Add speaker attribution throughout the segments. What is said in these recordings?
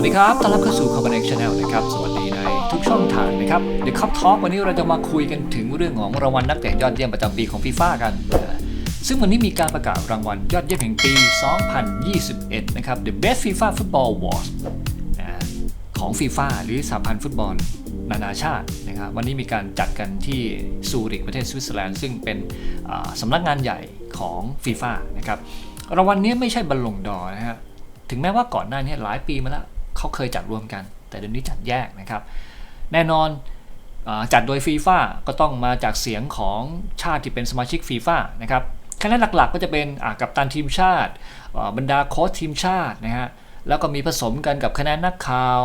Speaker 1: วัสดีครับ ต้อนรับเข้าสู่ Common X Channel นะครับ สวัสดีในทุกช่องทางนะครับ The Cup Talk วันนี้เราจะมาคุยกันถึงเรื่องของรางวัลนักเตะยอดเยี่ยมประจำปีของฟีฟ่ากันนะซึ่งวันนี้มีการประกาศรางวัลยอดเยี่ยมแห่งปี 2021 นะครับ The Best FIFA Football Awards นะของฟีฟ่าหรือสหพันธ์ฟุตบอลนานาชาตินะครับวันนี้มีการจัดกันที่ซูริกประเทศสวิตเซอร์แลนด์ซึ่งเป็นสำนักงานใหญ่ของฟีฟ่านะครับรางวัลนี้ไม่ใช่บอลลงดอร์นะฮะถึงแม้ว่าก่อนหน้านี้หลายปีมาแล้ว เขาเคยจัดรวมกัน แต่เดี๋ยวนี้จัดแยกนะครับ แน่นอนอจัดโดยฟีฟ่าก็ต้องมาจากเสียงของชาติที่เป็นสมาชิกฟีฟ่านะครับคะแนนหลักๆ ก็จะเป็นกัปตันทีมชาติ บรรดาโค้ชทีมชาตินะฮะแล้วก็มีผสมกันกับคะแนนนักข่าว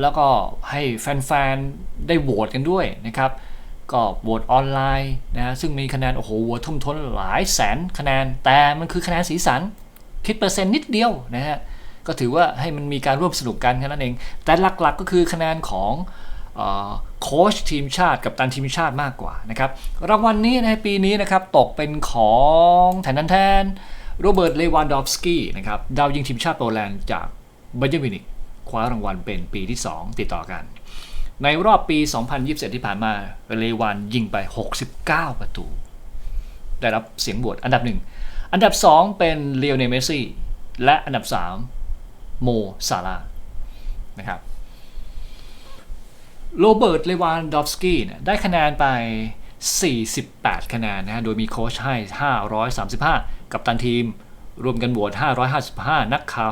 Speaker 1: แล้วก็ให้แฟนๆ ได้โหวตกันด้วยนะครับ ก็โหวตออนไลน์นะฮะซึ่งมีคะแนนโอ้โหโหวตทุ่มท้นหลายแสนคะแนน แต่มันคือคะแนนสีสัน คิดเปอร์เซ็นต์นิดเดียวนะฮะ ก็ถือว่าให้มันมีการร่วมสนุกกันแค่นั้นเอง แต่หลักๆก็คือคะแนนของออโค้ชทีมชาติกับตันทีมชาติมากกว่านะครับรางวัลนี้ในปีนี้นะครับตกเป็นของแทนแทนโรเบิร์ตเลวานดอฟสกี้นะครับดาวยิงทีมชาติโปแลนด์จากเบอร์เยมินิกคว้ารางวัลเป็นปีที่ 2 ติดต่อกัน ในรอบปี 2021 ที่ผ่านมาเลวานยิงไป 69 ประตู ได้รับเสียงโหวตอันดับหนึ่งอันดับ 2 เป็นเลโอเนเมซี่และอันดับ 3 โมซาลานะครับโรเบิร์ต เลวานดอฟสกี้ได้คะแนนไป 48 คะแนนนะโดยมีโค้ชให้ 535 กับตันทีม รวมกันโหวต555 นักข่าว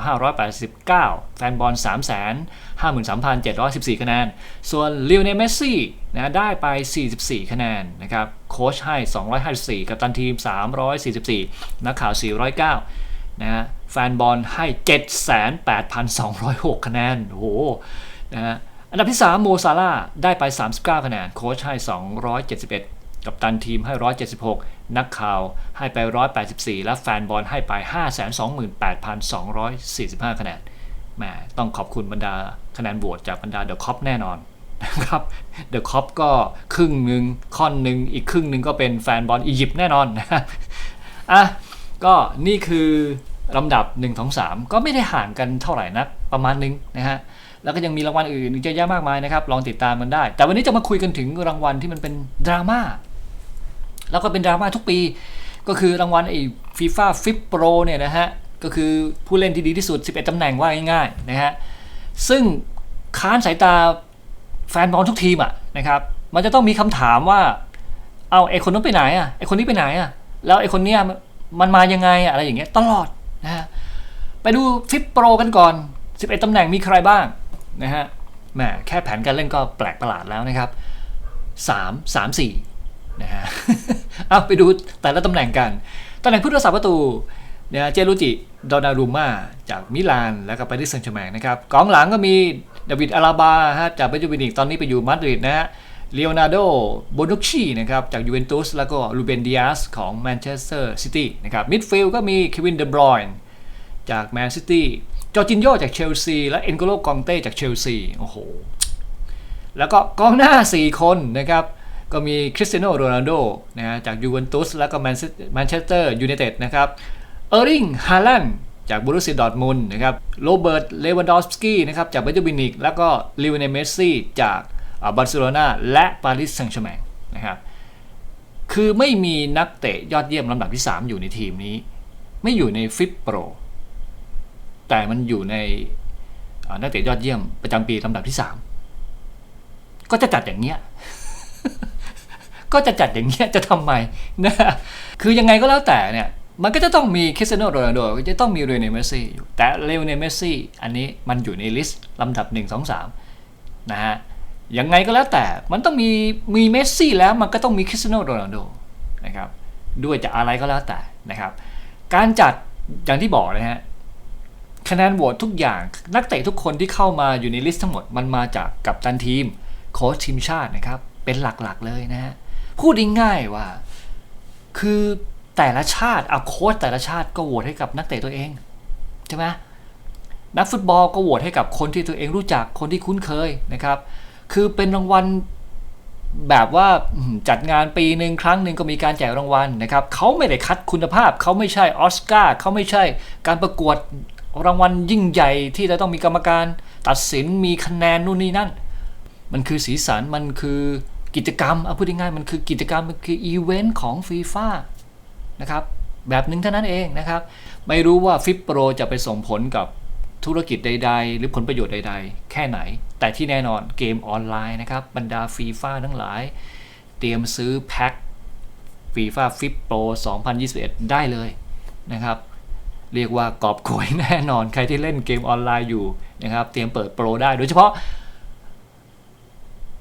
Speaker 1: 589 แฟนบอล 353,714 คะแนน ส่วนลิโอเนเมสซี่นะได้ไป 44 คะแนนนะครับ โค้ชให้ 254 กับตันทีม 344 นักข่าว 409 นะฮะ แฟนบอลให้ 78,206 คะแนน โอ้โห นะฮะ อันดับที่ 3 โมซาลาได้ไป 39 คะแนน โค้ชให้ 271 กับตันทีมให้ 176 นักข่าวให้ไป 184 และแฟนบอลให้ไป 528,245 คะแนนแหมต้องขอบคุณบรรดาคะแนนโหวตจากบรรดาเดอะคอปแน่นอนนะครับเดอะคอปก็ครึ่งหนึ่งค่อนหนึ่งอีกครึ่งหนึ่งก็เป็นแฟนบอลอียิปต์แน่นอนนะอะก็นี่คือ ลำดับ1 2 3ก็ไม่ได้ห่างกันเท่าไหร่นักประมาณนึงนะฮะแล้วก็ยังมีรางวัลอื่นอีกเยอะแยะมากมายนะครับลองติดตามมันได้ แต่วันนี้จะมาคุยกันถึงรางวัลที่มันเป็นดราม่าแล้วก็เป็นดราม่าทุกปี ก็คือรางวัลไอ้ฟีฟ่าฟิปโปรเนี่ยนะฮะก็คือผู้เล่นที่ดีที่สุด 11ตำแหน่งว่าง่ายๆนะฮะซึ่งค้านสายตาแฟนบอลทุกทีมอะนะครับมันจะต้องมีคำถามว่าเอาไอ้คนนั้นไปไหนอะไอ้คนนี้ไปไหนอะแล้วไอ้คนเนี้ยมันมันมายังไงอะอะไรอย่างเงี้ยตลอด นะฮะไปดูฟิปโปรกันก่อน 11ตำแหน่งมีใครบ้างนะฮะแหมแค่แผนการเล่นก็แปลกประหลาดแล้วนะครับ 3 3 4นะฮะเอาไปดูแต่ละตำแหน่งกันตำแหน่งผู้รักษาประตูเนี่ยเจลูจิดอนารูมาจากมิลานแล้วก็ไปที่เซนต์แชร์แมงนะครับกองหลังก็มีดาวิดอาราบาฮะจากเบจูวินิกตอนนี้ไปอยู่มาดริดนะฮะ เลโอนาร์โดโบนุคชีนะครับจากยูเวนตุสแล้วก็ลูเบนดิอาสของแมนเชสเตอร์ซิตี้นะครับมิดฟิลด์ก็มีเควินเดบรอยน์จากแมนซิตี้จอร์จินโยจากเชลซี และเอ็นโกโลกองเต้จากเชลซี โอ้โห แล้วก็กองหน้า 4 คนนะครับ ก็มีคริสเตียโนโรนัลโดนะฮะจากยูเวนตุสแล้วก็แมนเชสเตอร์ยูไนเต็ดนะครับ เออร์ริงฮาแลนด์จากบรูซีดอร์ทมุนนะครับ โรเบิร์ต เลวันดอฟสกี้นะครับจากเบเจอร์บินิก แล้วก็ลิวเนเมสซี่จาก บาร์เซโลนาและปารีสแซงต์แชร์แมงนะครับคือไม่มีนักเตะยอดเยี่ยมลำดับที่ 3 อยู่ในทีมนี้ ไม่อยู่ในฟิปโปรแต่มันอยู่ในนักเตะยอดเยี่ยมประจำปีลำดับที่ 3 ก็จะจัดอย่างเงี้ยก็จะจัดอย่างเงี้ยจะทำไมนะคือยังไงก็แล้วแต่เนี่ยมันก็จะต้องมีคริสเตียโนโรนัลโดก็จะต้องมีเรเนเมสซี่อยู่แต่เลโอเนเมสซี่อันนี้มันอยู่ในลิสต์ลำดับ 1 2 3 นะฮะ ยังไงก็แล้วแต่ มันต้องมีมีเมสซี่แล้วมันก็ต้องมีคริสเตียโนโรนัลโดนะครับ ด้วยจะอะไรก็แล้วแต่นะครับ การจัดอย่างที่บอกนะฮะคะแนนโหวตทุกอย่างนักเตะทุกคนที่เข้ามาอยู่ในลิสต์ทั้งหมดมันมาจากกัปตันทีมโค้ชทีมชาตินะครับ เป็นหลักๆเลยนะฮะพูดง่ายๆว่า คือแต่ละชาติเอาโค้ชแต่ละชาติก็โหวตให้กับนักเตะตัวเองใช่ไหมนักฟุตบอลก็โหวตให้กับคนที่ตัวเองรู้จักคนที่คุ้นเคยนะครับ คือเป็นรางวัลแบบว่าจัดงานปีหนึ่งครั้งหนึ่งก็มีการแจกรางวัลนะครับเขาไม่ได้คัดคุณภาพเขาไม่ใช่ออสการ์เขาไม่ใช่การประกวดรางวัลยิ่งใหญ่ที่จะต้องมีกรรมการ ตัดสินมีคะแนนนู่นนี่นั่น มันคือสีสันมันคือกิจกรรมเอาพูดง่ายๆมันคือกิจกรรมมันคืออีเวนต์ของฟีฟ่านะครับแบบหนึ่งเท่านั้นเองนะครับ ไม่รู้ว่าฟิปโปรจะไปส่งผลกับ ธุรกิจใด ๆ หรือผลประโยชน์ใด ๆ แค่ไหน แต่ที่แน่นอนเกมออนไลน์นะครับ บรรดาฟีฟ่าทั้งหลาย เตรียมซื้อแพ็คฟีฟ่าฟิปโปร2021 ได้เลยนะครับ เรียกว่ากอบโกยแน่นอนใครที่เล่นเกมออนไลน์อยู่นะครับ เตรียมเปิดโปรได้โดยเฉพาะ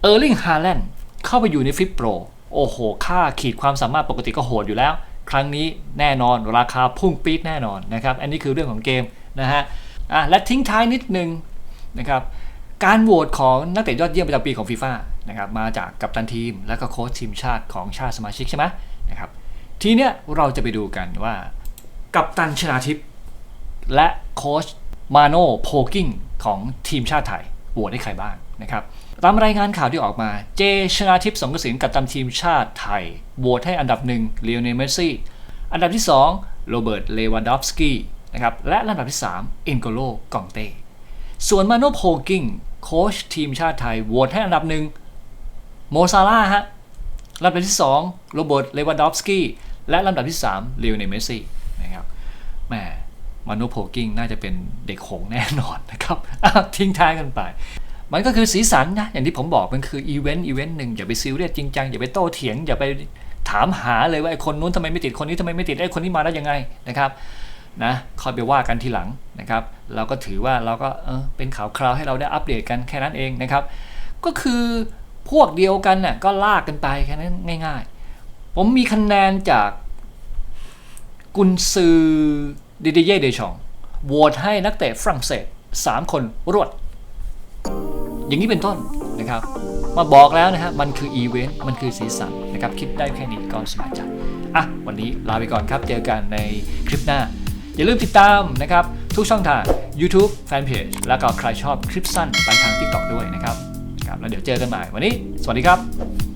Speaker 1: เออร์ลิงฮาแลนด์เข้าไปอยู่ในฟิปโปรโอ้โห ค่าขีดความสามารถปกติก็โหดอยู่แล้ว ครั้งนี้แน่นอนราคาพุ่งปี๊ดแน่นอนนะครับ อันนี้คือเรื่องของเกมนะฮะ อะและทิ้งท้ายนิดนึงนะครับการโหวตของนักเตะยอดเยี่ยมประจำปีของฟีฟ่านะครับมาจากกัปตันทีม และก็โค้ชทีมชาติของชาติสมาชิกใช่ไหมนะครับทีเนี้ยเราจะไปดูกันว่า กัปตันชนาทิพย์และโค้ชมาโน่โพกิ้งของทีมชาติไทยโหวตให้ใครบ้างนะครับตามรายงานข่าวที่ออกมาเจชนาทิพย์สงกระสินกัปตันทีมชาติไทยโหวตให้อันดับหนึ่งเลโอเนลเมสซี่อันดับที่ 2 โรเบิร์ตเลวานดอฟสกี้ นะครับและลำดับที่3เอ็นโกโลกองเต้ส่วนมาโนโพกิ้งโค้ชทีมชาติไทยโหวตให้อันดับหนึ่งโมซาร่าฮะลำดับที่ 2 โรเบิร์ตเลวานดอฟสกี้และลำดับที่3เลโอเนเมซี่นะครับแหมมาโนโพกิ้งน่าจะเป็นเด็กหงแน่นอนนะครับทิ้งท้ายกันไป มันก็คือสีสันนะ อย่างที่ผมบอกมันคืออีเวนต์อีเวนต์หนึ่งอย่าไปซิลเรียสจริงจัง อย่าไปโต้เถียง อย่าไปถามหาเลยว่าไอ้คนนู้นทำไมไม่ติดคนนี้ทำไมไม่ติดไอ้คนนี้มาได้ยังไงนะครับ นะคอยไปว่ากันทีหลังนะครับ เราก็ถือว่าเราก็เออเป็นข่าวคราวให้เราได้อัปเดตกันแค่นั้นเองนะครับ ก็คือพวกเดียวกันน่ะก็ลากกันไปแค่นั้นง่าย ๆ ผมมีคะแนนจากกุนซือดิเดเย่เดชองโหวตให้นักเตะฝรั่งเศส 3 คนรวด อย่างนี้เป็นต้นนะครับ มาบอกแล้วนะฮะ มันคืออีเวนต์ มันคือสีสันนะครับ คิดได้แค่นี้ก็สบายใจ อะ วันนี้ลาไปก่อนครับ เจอกันในคลิปหน้า อย่าลืมติดตามนะครับ ทุกช่องทาง YouTube Fanpage แล้วก็ใครชอบคลิปสั้นไปทาง TikTok ด้วยนะครับครับแล้วเดี๋ยวเจอกันใหม่วันนี้ สวัสดีครับ